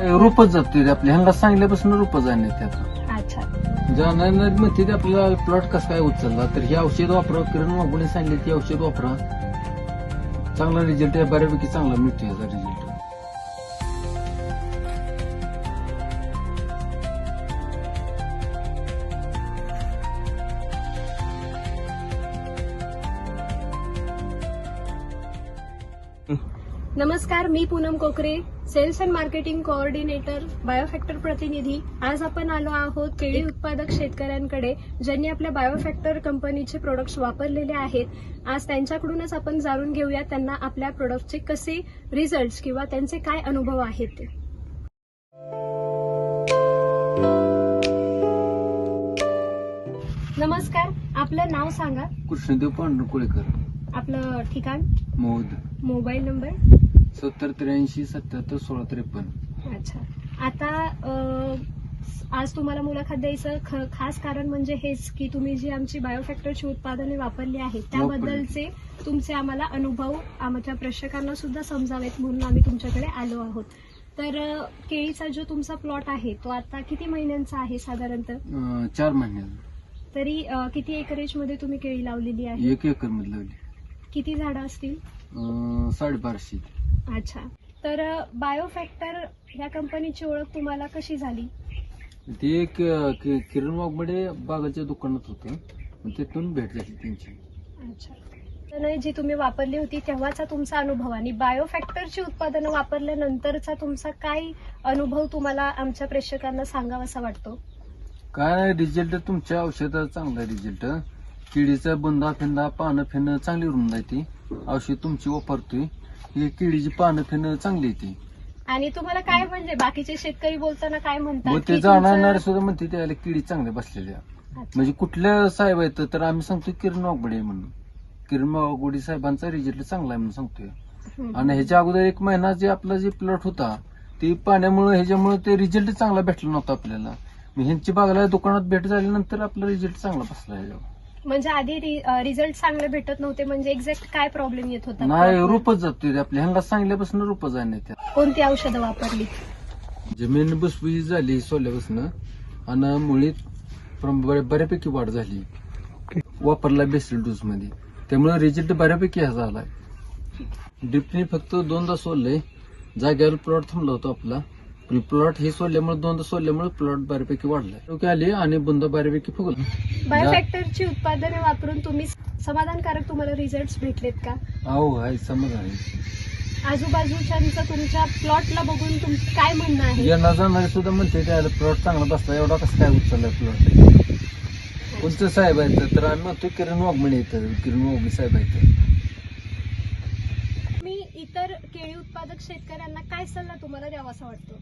रूपच जातोय आपल्या ह्यांना सांगितल्यापासून रूप जाणे त्यात अच्छा. जाणार म्हणते ते आपल्याला प्लॉट कसं काय उचलला तर हे औषध वापरा. किरण मागून सांगितले की औषध वापरा. चांगला रिझल्ट आहे बऱ्यापैकी चांगला मिळतो याचा रिझल्ट नमस्कार मी Poonam Kokare. Sales and marketing coordinator Biofactor प्रतिनिधी आज आपण आलो आहोत केळी उत्पादक शेतकऱ्यांकडे ज्यांनी आपल्या बायोफॅक्टर कंपनीचे प्रोडक्ट्स वापरलेले आहेत. आज त्यांच्याकडूनच आपण जाणून घेऊया त्यांना आपल्या प्रोडक्टचे कसे रिझल्ट किंवा त्यांचे काय अनुभव आहेत ते. नमस्कार आपलं नाव सांगा. कृष्णदेव पांडू कुळेकर आपलं ठिकाण? Mauda mobile number? सत्तर त्र्याऐंशी सत्याहत्तर सोळा त्रेपन्न. अच्छा. आता अ, आज तुम्हाला मुलाखत द्यायचं ख- खास कारण म्हणजे हेच की तुम्ही जी आमची बायोफॅक्टरची उत्पादने वापरली आहेत त्याबद्दलचे तुमचे आम्हाला अनुभव आमच्या प्रेक्षकांना सुद्धा समजावेत म्हणून आम्ही तुमच्याकडे आलो आहोत. तर अ, केळीचा जो तुमचा प्लॉट आहे तो आता किती महिन्यांचा आहे साधारणतः? अं, चार महिन्यात तरी अ, किती एकरेजमध्ये तुम्ही केळी लावलेली आहे? एक एकरमध्ये लावली. किती झाडं असतील? अं, साडेबाराशे. अच्छा. तर बायोफॅक्टर ह्या कंपनीची ओळख तुम्हाला कशी झाली? ते एक अं, कि- किरण वाघमडे बागाच्या दुकानात होतं. मग तिथून भेट झाली त्यांची. अच्छा. तर जी तुम्ही वापरली होती तेव्हाचा तुमचा अनुभव आणि बायोफॅक्टरची उत्पादनं वापरल्यानंतरचा तुमचा काय अनुभव तुम्हाला आमच्या प्रेक्षकांना सांगावासा वाटतो? काय रिझल्ट तुमच्या औषधाचा चांगला रिझल्ट किडीचा बुंदा फिंदा पानं फिरणं चांगली रुंद आहे ती औषध तुमची वापरतोय. ही किडीची पानं फिरणं चांगली आहे ती आणि तुम्हाला काय म्हणजे बाकीचे शेतकरी बोलताना काय म्हणतात मग की ते तुमचं- जाणार सुद्धा म्हणते त्याला किडी चांगल्या बसलेल्या. म्हणजे कुठल्या साहेब आहेत तर आम्ही सांगतो किरण वाघबडे म्हणून. किरण वाघबडे साहेबांचा रिझल्ट चांगला आहे म्हणून सांगतोय. हम्म. आणि ह्याच्या अगोदर एक महिना जे आपला जे प्लॉट होता ते पाण्यामुळे ह्याच्यामुळे ते रिझल्ट चांगला भेटला नव्हता आपल्याला. मग ह्यांची बागाला दुकानात भेट झाल्यानंतर आपला रिझल्ट चांगला बसला ह्याच्यावर. म्हणजे आधी रिझल्ट चांगले भेटत नव्हते म्हणजे एक्झॅक्ट काय प्रॉब्लेम येत होता? नाही रूपच जातोय आपल्या ह्यांना सांगितल्यापासून रूप जाणे त्यात. कोणती औषधं वापरली? जमीन भुसभुशीत झाली सोल्यापासून आणि मुळीत बऱ्यापैकी वाढ झाली. वापरला बेसल डोस मध्ये त्यामुळे रिझल्ट बऱ्यापैकी हा झालाय. ड्रिपने फक्त दोनदा सोडलंय जाग्यावर प्लॉट थांबला होता आपला. पण प्लॉट हे सोडल्यामुळे दोनदा सोडल्यामुळे प्लॉट बऱ्यापैकी वाढलाय. डोके आले आणि बुंदा बऱ्यापैकी फुगला. बायोफॅक्टरची उत्पादने वापरून तुम्ही समाधानकारक तुम्हाला रिझल्ट भेटलेत का? अहो आहे समज आहे आजूबाजूच्यांचं तुमच्या प्लॉटला बघून तुमचं काय म्हणणं आहे? जाणारे सुद्धा म्हणते त्याला प्लॉट चांगला बसला एवढा कसं काय उचललाय प्लॉट कोणतं साहेब आहेत तर आम्ही म्हणतो किरण वाघमणे येतं किरण वाघमणे साहेब आहेत मी इतर केळी उत्पादक शेतकऱ्यांना काय सल्ला तुम्हाला द्यावासा वाटतो?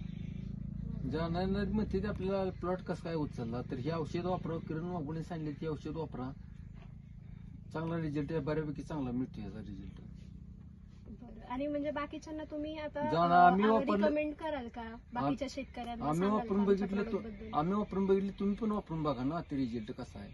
जाणार म्हणते ते आपल्याला प्लॉट कसं काय उचलला तर हे औषध वापरा किरण वाघमणे सांगितले की औषध वापरा चांगला रिझल्ट आहे बऱ्यापैकी चांगला मिळतो याचा रिझल्ट आणि म्हणजे बाकीच्यांना तुम्ही आता आम्ही वापरलं- रिकमेंड कराल का? बाकीच्या शेतकऱ्यांना आम्ही सांगाल वापरून आमच्या बघितलं product तो बद्दल? आम्ही वापरून बघितलं तुम्ही पण वापरून बघा ना ते रिझल्ट कसा आहे.